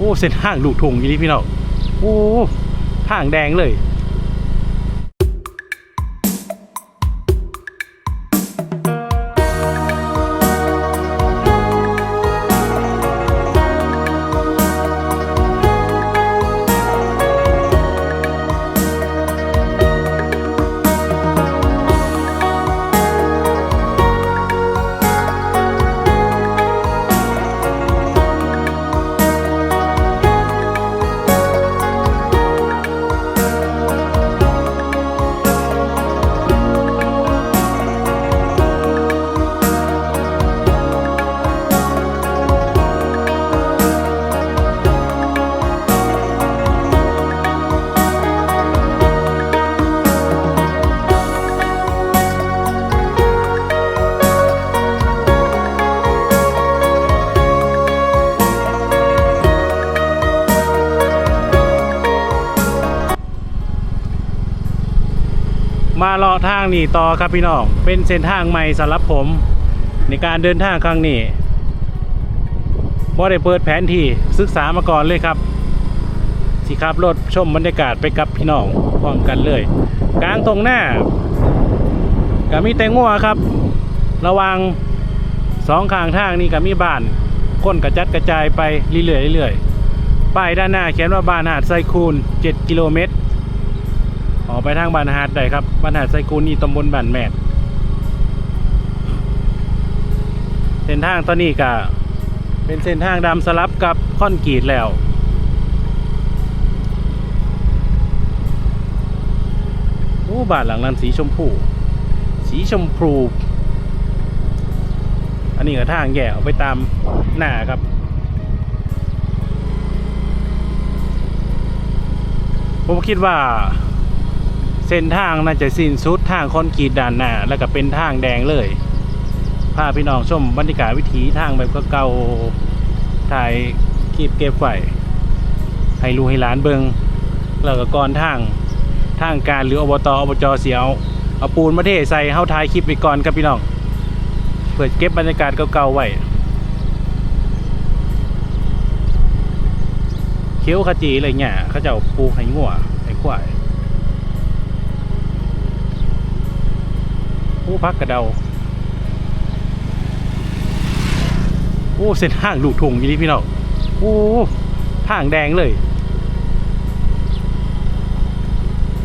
โอ้เส้นห้างลูกทุ่งอย่นี้พี่น้องโอ้ห้างแดงเลย มาเลาะทางนี่ต่อครับพี่น้องเป็นเส้นทางใหม่สำหรับผม ในการเดินทางครั้งนี้บ่ได้เปิดแผนที่ศึกษามาก่อนเลยครับสิครับรถชมบรรยากาศไปกับพี่น้องพร้อมกันเลย กลางตรงหน้าก็มีแตงงัวครับ ระวังสองข้างทางนี่ก็มีบ้านคนกระจัดกระจายไปเรื่อยๆเรื่อยๆป้ายด้านหน้าเขียนว่าบ้านหาดไซคูน 7 กิโลเมตร ออกไปทางบ้านหาดได้ครับบ้านหาดไซกูนี่ตำบลบ้านแมดเส้นทางตอนนี้ก็เป็นเส้นทางดำสลับกับค่อนกรีดแล้วโอ้บานหลังนั้นสีชมพู สีชมพู อันนี้ก็ทางแย่ออกไปตามหน้าครับผมคิดว่า เส้นทางน่าจะสิ้นสุดทางคอนกรีตด้านหน้าแล้วก็เป็นทางแดงเลยพาพี่น้องชมบรรยากาศวิถีทางแบบเก่าถ่ายคลิปเก็บไว้ให้ลูกให้หลานเบิงแล้วก็ก่อนทางทางการหรืออบตอบจเสียวเอาปูนมาเทใส่เฮาถ่ายคลิปไปก่อนครับพี่น้องเพื่อเก็บบรรยากาศเก่าๆไว้เขียวขจีอะไรเงี้ยเขาเจะปลูกให้งัวให้ควาย ผู้พักกระเดา โอ้ เส้นทางลูกทุ่งอย่นี้พี่น้องโอ้ทางแดงเลย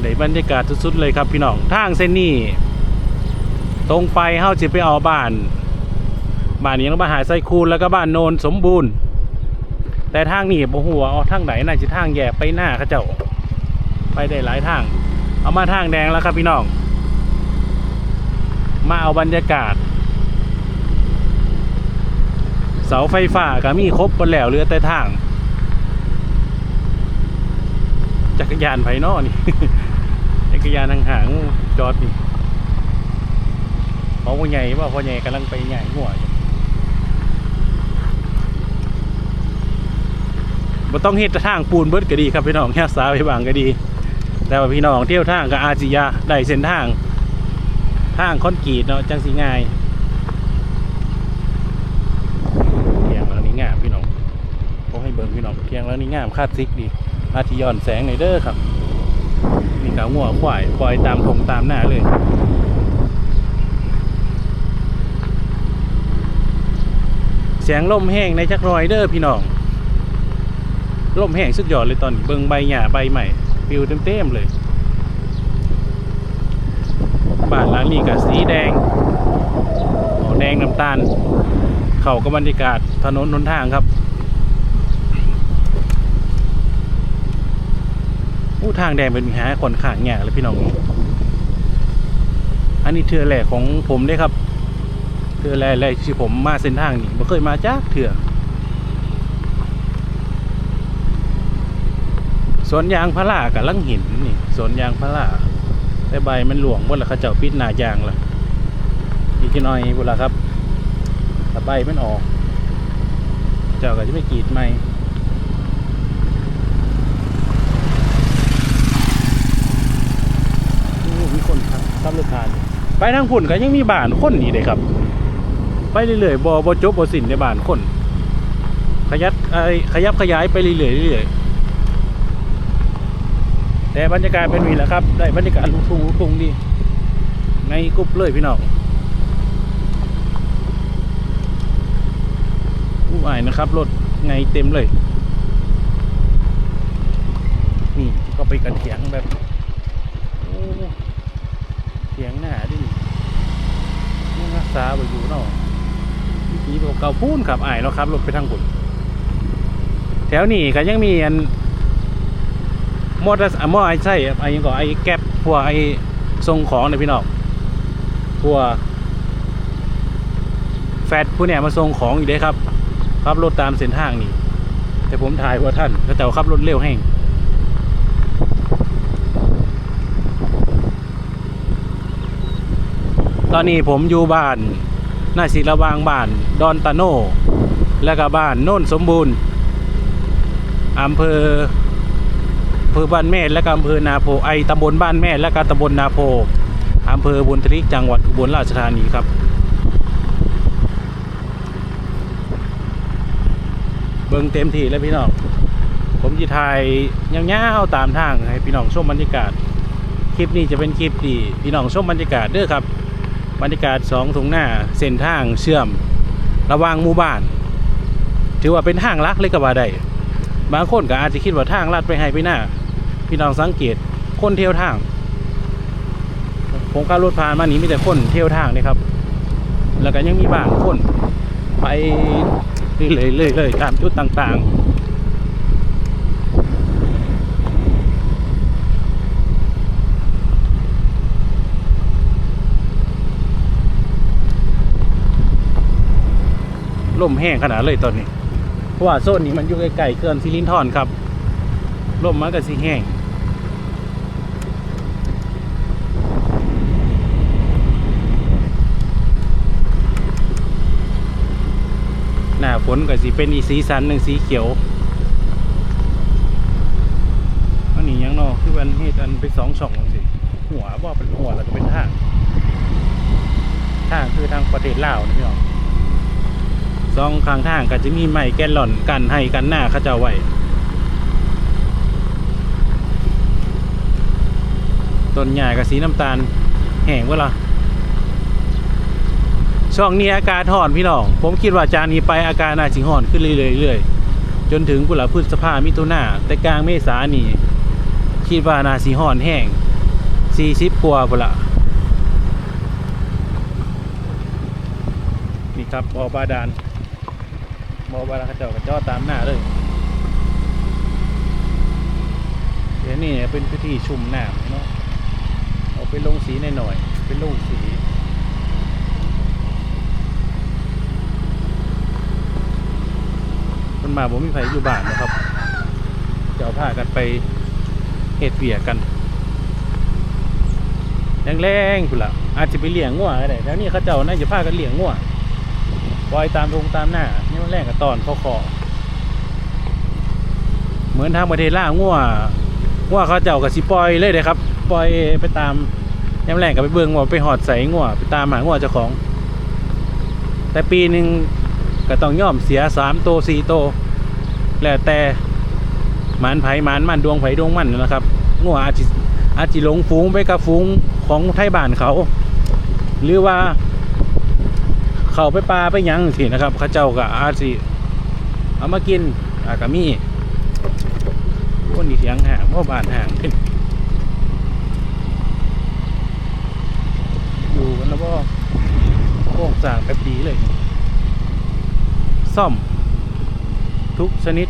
ได้บรรยากาศสุดๆเลยครับพี่น้องทางเส้นนี้ตรงไปเฮาจะไปเอาบ้าน บ้านนี้ต้องมาหาไซคูนแล้วก็บ้านโนนสมบูรณ์ แต่ทางนี้บ่หัวเอาทางไหนน่าจะทางแย่ไปหน้าเขาเจ้า ไปได้หลายทาง เอามาทางแดงแล้วครับพี่น้อง มาเอาบรรยากาศ เสาไฟฟ้าก็มีครบหมดแล้วเหลือแต่ทาง จักรยานไผนอนี่ จักรยานห่างๆจอดนี่เพราะว่าใหญ่ว่าพ่อใหญ่กำลังไปใหญ่หัวอยู่บ่ต้องเฮ็ดทางปูนเบิดก็ดีครับพี่น้องแค่สาไปบางก็ดี แต่ว่าพี่น้องเที่ยวทางก็อาจิยาได้เส้นทาง ทางคอนกรีตเนาะจังสีง่ายเทียงแล้วนี่งามพี่น้องผมให้เบิ่งพี่น้องเทียงแล้วนี่งามคาดซิกดีอาทิย้อนแสงในเด้อครับนี่กางัวควายปล่อยตามทงตามหน้าเลยเสียงลมแห้งในจักรอยเด้อพี่น้องลมแห้งสุดยอดเลยตอนนี้เบิ่งใบหญ้าใบใหม่ปิวเต็มๆเลย บ้านหลังนี้กับสีแดงออกแดงน้ำตาล เข้ากับบรรยากาศถนนหนทางครับผู้ทางแดงเป็นหาคนขางแง่เลยพี่น้องอันนี้เทือแหลกของผมเด้ครับเทือแหลกแรกที่ผมมาเส้นทางนี้ไม่เคยมาจ้าเถื่อสวนยางพารากับลังหินนี่สวนยางพารา แต่ใบมันหลวงหมดแล้วเขาเจ้าปิดหนายางละอีกน่อยบุละครับแต่ใบมันออก เจ้าก็จะไม่กรีดไม่มีคนครับซับลูกค้าอยู่ไปทางฝุ่นก็ยังมีบานคนนี่เลยครับ ไปเรื่อยๆบ่บ่จบบ่สิ้นในบานคน ขยับไอขยับขยายไปเรื่อยๆเรื่อยๆ แต่บรรยากาศเป็นวีแหละครับ ได้บรรยากาศลุกทุ่งลุกทุ่งดีในกรุ๊ปเลยพี่น้องอู้อายนะครับรถไงเต็มเลย นี่ก็ไปกันเถียงแบบเถียงหน้าดินี่รักษาไปอยู่เนาะวิธีตัวเก่าพูนขับอายเนาะครับรถไปทางบุญแถวนี้ก็ยังมีอัน มอเตอร์อะมอไอใช่ไอ้ยังก็ไอ้แก๊ปพวกไอ้ส่งของเนี่ยพี่น้องพวกแฟดผู้เนี่ยมาส่งของอยู่เด้ครับขับรถตามเส้นทางนี่ แต่ผมถ่ายว่าท่านแต่ว่าขับรถเร็วแห้งตอนนี้ผมอยู่บ้านหน้าศิระวางบ้านดอนตาโน และก็บ้านโน่นสมบูรณ์อำเภอ เภอบ้านแม่และก็อำเภอนาโพไอตำบลบ้านแม่และก็ตำบลนาโพอำเภอบุญทริกจังหวัดอุบลราชธานีครับเบิ่งเต็มที่แล้วพี่น้องผมจะถ่ายยาวๆตามทางให้พี่น้องชมบรรยากาศ คลิปนี้จะเป็นคลิปที่พี่น้องชมบรรยากาศเด้อครับ บรรยากาศสองตรงหน้าเส้นทางเชื่อม ระว่างหมู่บ้าน ถือว่าเป็นทางลักเลยก็ว่าได้บางคนก็อาจจะคิดว่าทางลัดไปให้ไปหน้า พี่น้องสังเกตคนเที่ยวทาง ผมขับรถผ่านมานี้มีแต่คนเที่ยวทางนี่ครับ แล้วก็ยังมีบางคนไปเรื่อยๆเลยๆตามจุดต่างๆล่มแห้งขนาดเลยตอนนี้ เพราะว่าโซนนี้มันอยู่ใกล้ๆเกินซิลินทอนครับล่มมันก็สิแห้ง ห น้าฝนก็สิเป็นอีสีสันหนึ่งสีเขียวอันนี้ยังนอคือวันเฮ็ดอันไปสองช่องสิหัวบ่เป็นหัวแล้วก็เป็นทางทางคือทางประเทศลาวนะพี่น้องสองข้างทางก็จะมีไม้แกนหล่อนกันให้กันหน้าเขาเจ้าไว้ต้นใหญ่กับสีน้ำตาลแห้งเวล่ะ ช่วงนี้อากาศห่อนพี่น้อง ผมคิดว่าจานนี้ไปอาการน่าสิห่อนขึ้นเรื่อยๆจนถึงกุหลาบพฤษภามิถุนาแต่กลางเมษานี่คิดว่านาสิห่อนแห้งสี่สิบกว่าพุ่นละนี่ครับบอบาดาลบ่อบาดาลเขาเจ้ากระเจาตามหน้าเลยเดี๋ยวนี้เป็นพิธีชุ่มน้ำเนาะเอาไปลงสีหน่อยๆเป็นลูกสี คน มาผมมีไผอยู่บ้านนะครับจะเอาผ้ากันไปเห็ดเบียกันแรงๆคุณละอาจจะไปเลี้ยงงัวก็ได้แล้วนี่เขาเจ้าน่าจะพากันเลี้ยงงัวปล่อยตามตรงตามหน้านี่มันแรงกับตอนเขาคอเหมือนทางประเทศล่างงัวงัวเขาเจ้ากับสิปล่อยเลยเลยครับปล่อยไปตามยามแรงกับไปเบิ่งว่าไปหอดใส่งัวไปตามหางัวเจ้าของ แต่ปีหนึ่งก็ต้องย่อมเสียสามโตสี่โต แล้วแต่หมันไผ่หมันมันดวงไผ่ดวงมันนะครับงัวอาจจะอาจจะหลงฝูงไปกับฝูงของไทยบ้านเขา หรือว่าเขาไปปลาไปยังสินะครับเขาเจ้าก็อาจสิเอามากินอากามีคนที่เสียงห่างพ่บ้านห่างขึ้นอยู่กันแล้วก็โค้งสร้างแบบดีเลย ซ่อม ทุกชนิด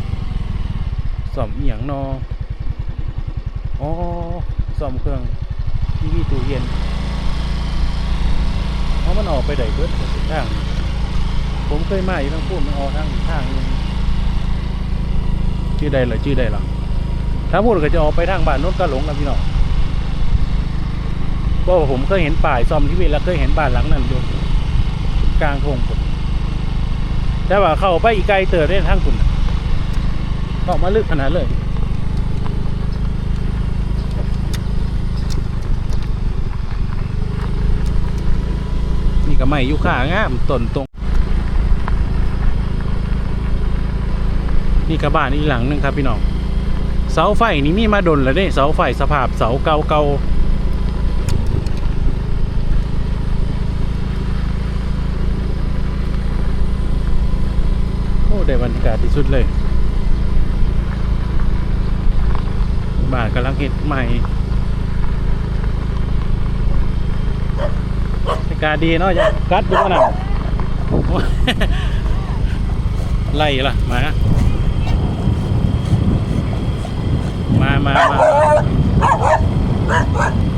ซ่อมอหย่างนออ๋อซ่อมเครื่องทีวีตู้เย็นเพราะมันออกไปได้เบิดหมดทุกทาง ผมเคยมาอยู่ทั้งพูดมันออกทางอีกทางนึงชื่อใดเหรอชื่อใดเหรอถ้าพูดก็จะออกไปทางบ้านโน้นก็หลงนะพี่น้องเพราะผมเคยเห็นป่ายซ่อมทีวีแล้วเคยเห็นบ้านหลังนั้นอยู่กลางทงผมแต่ว่าเข้าไปอีกไกลเติร์ได้ทั้งคุณ น่ะเข้ามาลึกขนาดเลยนี่ก็ไม่ยุค่างามต้นตรงนี่กระบ้านอีกหลังนึงครับพี่น้องเสาไฟนี่มีมาดนแล้วเด้เสาไฟสภาพเสาเก่าเก่าโอ้ได้บรรยากาศที่สุดเลย บานกำลังเฮ็ดใหม่บรรยากาศดีเนาะอย่ากัดอยู่ว่าน่ะไล่ล่ะ มา มามามา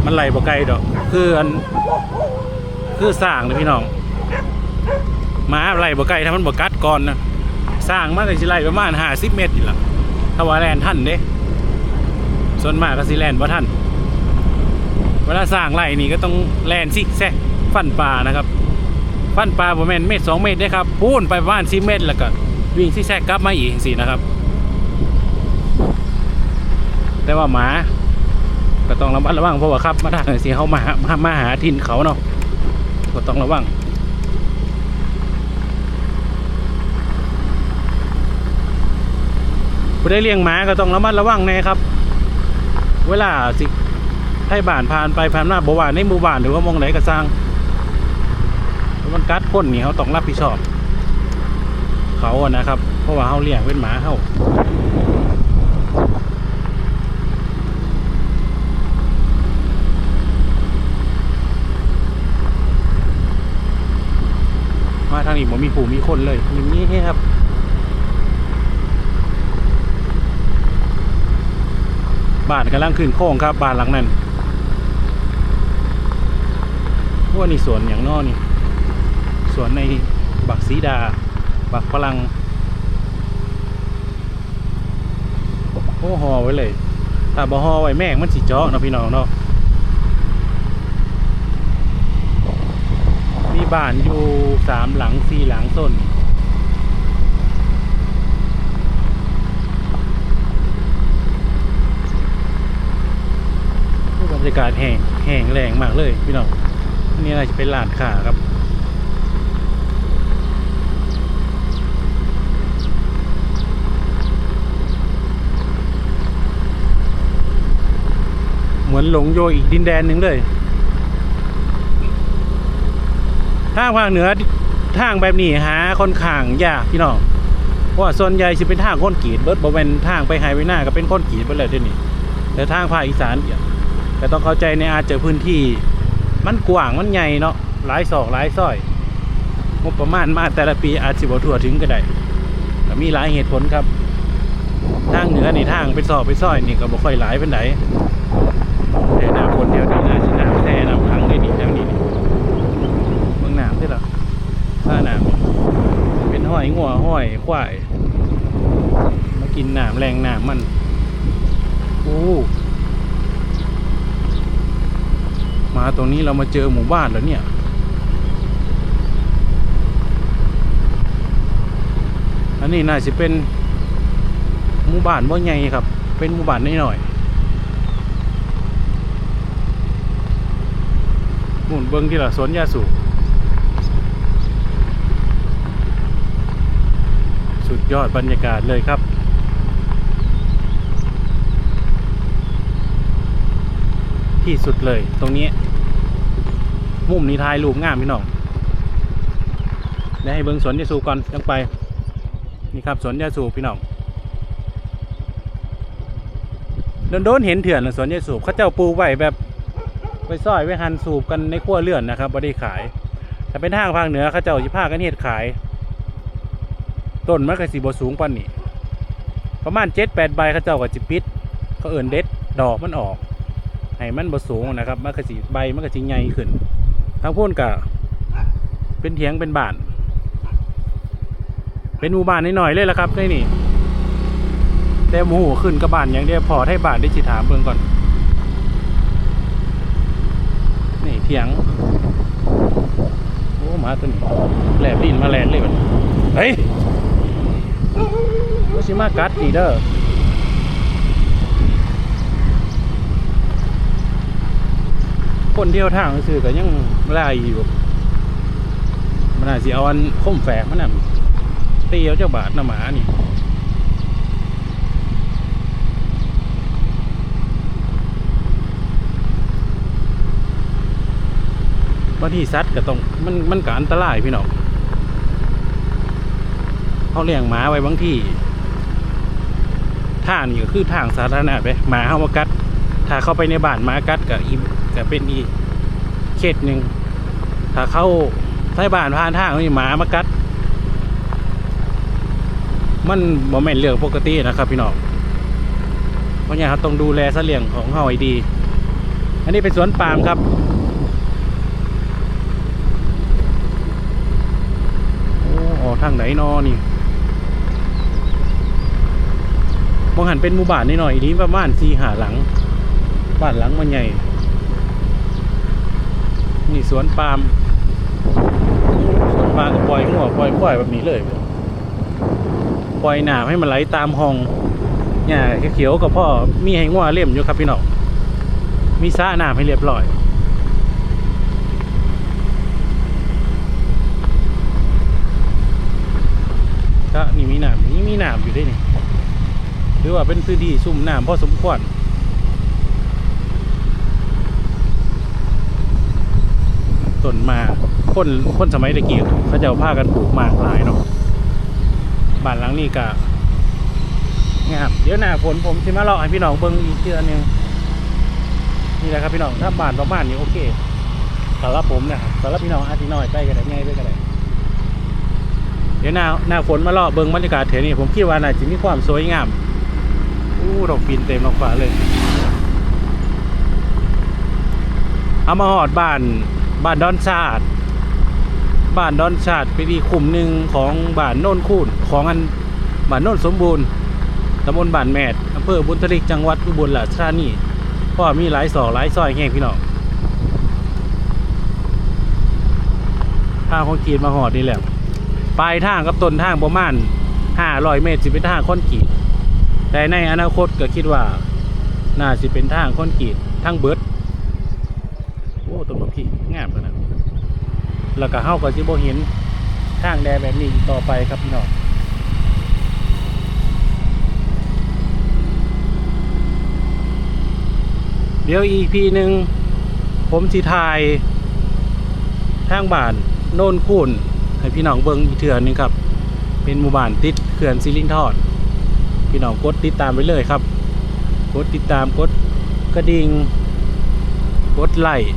มันไหลบ่ไกลดอก คืออัน คือสร้างเลยพี่น้องหมาไหลบ่ไกลถ้ามันบ่กัดก่อนนะสร้างมาก็สิไหลประมาณ50เมตรนี่ล่ะถ้าว่าแลนทันเด้ ส่วนมากก็สิแลนบ่ทันเวลาสร้างไหลนี่ก็ต้องแลนซิแซกฟันปลานะครับ ฟันปลาประมาณเมตรสองเมตรได้ครับพูนไปประมาณ10เมตรแล้วก็วิ่งซิแซกกลับมาอีกจังซี่นะครับ แต่ว่าหมาก็ต้องระมัดระวังเพราะว่าครับมาทางสีเขามาหมามาหาทินเขาเนาะก็ต้องระวังผู้ได้เลี้ยงหมาก็ต้องระมัดระวังนะครับ เวลาสิให้บ้านผ่านไปผ่านมาบ่ว่าในหมู่บ้านหรือว่ามองไหนก็สร้างถ้ามันกัดคนนี่เขาต้องรับผิดชอบ เขาอะนะครับ เพราะว่าเขาเลี้ยงเป็นหมาเขามาทางนี้ผมมีผู้มีคนเลยอย่างนี้ครับ บ้านกำลังขึ้นโค้งครับบ้านหลังนั้นพว่านี่สวนอย่างนอนี่สวนในบักสีดา บักพลัง โอ้หอไว้เลยถ้าบ่หอไว้แม่งมันสิเจาะเนาะพี่น้องเนาะมีบ้านอยู่สามหลังสี่หลังต้น บรรยากาศแห้งแห้งแรงมากเลยพี่น้องนี่อะไรจะเป็นลานขาครับเหมือนหลงโยอีกดินแดนหนึ่งเลยทางภาคเหนือทางแบบนี้หาค่อนข้างยากพี่น้องเพราะว่าส่วนใหญ่จะเป็นทางค้นกีดเบิดบเป็นทางไปไฮเวย์หน้าก็เป็นค้นกีดไปเลยเดี๋ยวนี้แต่ทางภาคอีสาน เนี่ต้องเข้าใจในอาจจะพื้นที่ มันกว้างมันใหญ่เนาะหลายศอกหลายซอยงบประมาณมาแต่ละปีอาจสิบทั่วถึงก็ได้ก็มีหลายเหตุผลครับ ทางเหนือนี่ทางไปซอกไปซอยนี่ก็บ่ค่อยหลายเป็นไหนแต่หน้าฝนเดียวนี้น่าสิน้ำแท้น้ำขังได้ดีแถวนี้นี่เมืองหนามใช่หรอท่าหนามเป็นห้อยงัวห้อยควายมากินหนามแรงหนามมันโอ้ มาตรงนี้เรามาเจอหมู่บ้านแล้วเนี่ย อันนี้น่าจะเป็นหมู่บ้านบ่ใหญ่ครับ เป็นหมู่บ้านน้อยหมุนเบิ้งที่ละสวนยาสูบสุดยอดบรรยากาศเลยครับที่สุดเลยตรงนี้ มุมนี้ทายรูปงามพี่น้องได้ให้เบิ้งสวนยาสูบก่อนจังไป นี่ครับสวนยาสูบพี่น้องโดนโดนๆเห็นเถื่อนสวนยาสูบเขาเจ้าปูไว้แบบไปซอยไว้หันสูบกันในขั้วเลื่อนนะครับไม่ได้ขายแต่เป็นทางภาคเหนือเขาเจ้าสิพากันเฮ็ดขาย ต้นมันก็สิบ่สูงปานนี้ประมาณเจ็ดแปดใบเขาเจ้าก็จิปิดเขาเอิ่นเด็ดดอกมันออกให้มันบ่สูงนะครับมันก็สิใบมันก็สิใหญ่ขึ้น ทางพูนก็เป็นเถียงเป็นบ้าน เป็นหมู่บ้านนิดหน่อยเลยละครับในนี่ แต่หมู่ขึ้นกับบ้านอย่างเดียวพอให้บ้านได้สิถามเบิ่งก่อน นี่เถียง โอ้หมาตัวนี้แหลบดินมาแลนเลยมันเฮ้ยว่าชิมากัดดีเด้อ คนเที่ยวทางซื้อก็ยังลายอยู่มันอาจจะเอาอันคมแฝงมันน่ะตีเอาเจ้าบาทน้ำหมานี่บางที่ซัดก็ต้องมันมันก็อันตรายพี่น้องเขาเลี้ยงหมาไว้บางที่ท่านี่ก็คือทางสาธารณะไปหมาเข้ามากัด ถ้าเข้าไปในบ้านหมากัดกับอี ก็เป็นอีกเขตหนึ่งถ้าเข้าใต้บ้านผ่านทางนี่หมามากัด มันบ่แม่นเรื่องปกตินะครับพี่น้องเพราะงั้นเราต้องดูแลสัตว์เลี้ยงของเราให้ดี อันนี้เป็นสวนปาล์มครับโอ้ทางไหนนอนี่มองหันเป็นหมู่บ้านนิดหน่อยนี้ประมาณสี่หาหลัง บ้านหลังมันใหญ่ นี่สวนปาล์มสวนปาล์มก็ปล่อยหัวปล่อยปล่อยแบบนี้เลย ปล่อยหนามให้มันไหลตามห้องเนี่ยเขียวกับพ่อมีให้งัวเล่มอยู่ครับพี่น้องมีสระน้ำให้เรียบร้อยก็นี่มีหน้ำนี่มีหน้ำอยู่ด้วยนี่หรือว่าเป็นพื้นที่ซุ่มหน้ำพอสมควร ต้นมากคนคนสมัยตะกี้เขาจะเอาผ้ากันปลูกมากหลายเนาะบ้านหลังนี้ก็งามเดี๋ยวหน้าฝนผมสิมาเลาะให้พี่น้องเบิ่งอีกเทือนึงนี่แหละครับพี่น้องถ้าบ้านประมาณนี้โอเคสำหรับผมนะครับสำหรับพี่น้องอาทิน้อยไปกันได้ง่ายไปกันได้เดี๋ยวหน้าหน้าฝนมาเลาะเบิ่งบรรยากาศแถวนี้ผมคิดว่าน่าจะมีความสวยงามอู้ดอกฟินเต็มดอกฟ้าเลยเอามาหอดบ้าน บ้านดอนชาดบ้านดอนชาดเป็นอีขุมหนึ่งของบ้านโน่นคูนของอันบ้านโน่นสมบูรณ์ตำบลบ้านแมดอำเภอบุญทลิกจังหวัดอุบลราชธานีเพราะว่ามีหลายสอหลายซอยแห้งพี่น้องทางคอนกรีตมาหอดนี่แหละปลายทางกับต้นทางประมาณห้าร้อยเมตรสิเป็นทางคอนกรีตแต่ในอนาคตก็คิดว่าน่าสิเป็นทางคอนกรีตทางเบิดโอ้ต้นบักพีงามขนาด แล้วก็เฮาก็สิบ่เห็นทางแดงแบบนี้ต่อไปครับพี่น้องเดี๋ยวอีพีหนึ่งผมสิทายทางบ้านโน่นคูนให้พี่น้องเบิงอีเถื่อนหนึงครับ เป็นหมู่บ้านติดเขื่อนซิลินทอด พี่น้องกดติดตามไปเลยครับ กดติดตามกดกระดิ่งกดไลค์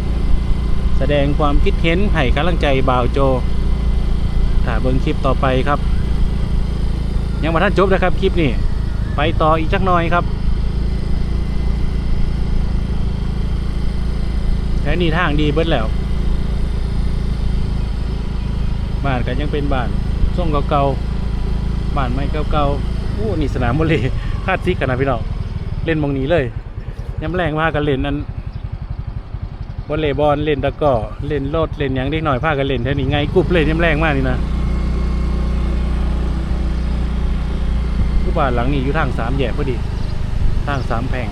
แสดงความคิดเห็นให้กำลังใจบ่าวโจถ้าเบิ้งคลิปต่อไปครับ ยังมาท่านจบนะครับคลิปนี้ไปต่ออีกจักหน่อยครับแค่นี้ทางดีเบิดแล้ว บ้านก็ยังเป็นบ้านทรงเก่าๆบ้านไม้เก่าๆอู้นี่สนามบอลเลย์คาดซิกกันนะพี่น้องเล่นมองนี้เลยย้ำแรงมากกันเล่นนั้น วอลเลย์บอลเล่นตะก้อเล่นโลดเล่นยังเด็กหน่อยพากันเล่นเท่านี้ไงกรุ๊ปเล่นย้ำแรงมากนี่นะคือบ้านหลังนี้อยู่ทางสามแยกพอดีทางสามแพง